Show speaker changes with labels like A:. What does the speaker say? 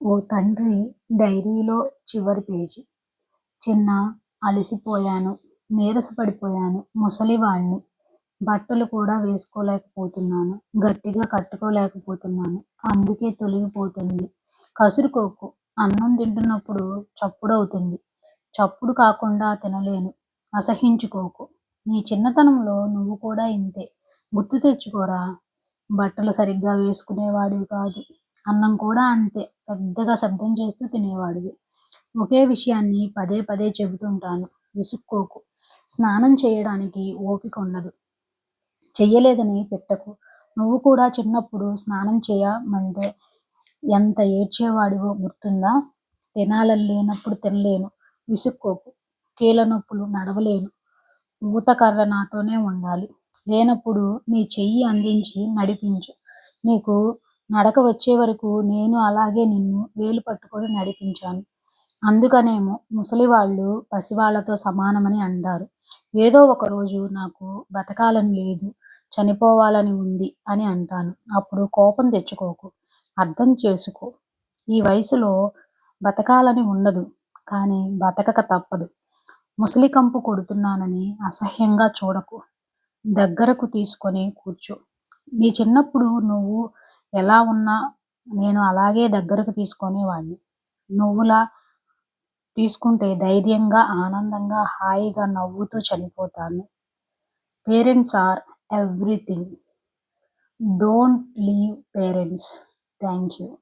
A: ఓ తండ్రి డైరీలో చివరి పేజీ. చిన్నా! అలసిపోయాను. నీరసపడిపోయాను. ముసలివాణ్ణి బట్టలు కూడా వేసుకోలేకపోతున్నాను. గట్టిగా కట్టుకోలేకపోతున్నాను. అందుకే తొలగిపోతుంది కసురుకోకు. అన్నం తింటున్నప్పుడు చప్పుడవుతుంది. చప్పుడు కాకుండా తినలేను. అసహించుకోకు నీ చిన్నతనంలో నువ్వు కూడా ఇంతే. గుర్తు తెచ్చుకోరా! బట్టలు సరిగ్గా వేసుకునేవాడివి కాదు. అన్నం కూడా అంతే పెద్దగా శబ్దం చేస్తూ తినేవాడివి. ఒకే విషయాన్ని పదే పదే చెబుతుంటాను. విసుక్కోకు. స్నానం చేయడానికి ఓపిక ఉండదు చెయ్యలేదని తిట్టకు. నువ్వు కూడా చిన్నప్పుడు స్నానం చేయమంటే ఎంత ఏడ్చేవాడివో గుర్తుందా? తినాలని లేనప్పుడు తినలేను. విసుక్కోకు. కీళ్ళనొప్పులు. నడవలేను. ఊతకర్ర నాతోనే ఉండాలి. లేనప్పుడు నీ చెయ్యి అందించి నడిపించు. నీకు నడక వచ్చే వరకు నేను అలాగే నిన్ను వేలు పట్టుకొని నడిపించాను. అందుకనేమో ముసలివాళ్ళు పసివాళ్ళతో సమానమని అంటారు. ఏదో ఒకరోజు నాకు బతకాలని లేదు. చనిపోవాలని ఉంది అని అంటాను. అప్పుడు కోపం తెచ్చుకోకు. అర్థం చేసుకో. ఈ వయసులో బతకాలని ఉండదు. కానీ బతకక తప్పదు. ముసలి కంపు కొడుతున్నానని అసహ్యంగా చూడకు. దగ్గరకు తీసుకొని కూర్చో. నీ చిన్నప్పుడు నువ్వు ఎలా ఉన్నా నేను అలాగే దగ్గరకు తీసుకునేవాడ్ని. నువ్వులా తీసుకుంటే ధైర్యంగా, ఆనందంగా, హాయిగా నవ్వుతూ చనిపోతాను. Parents are everything. Don't leave parents. Thank you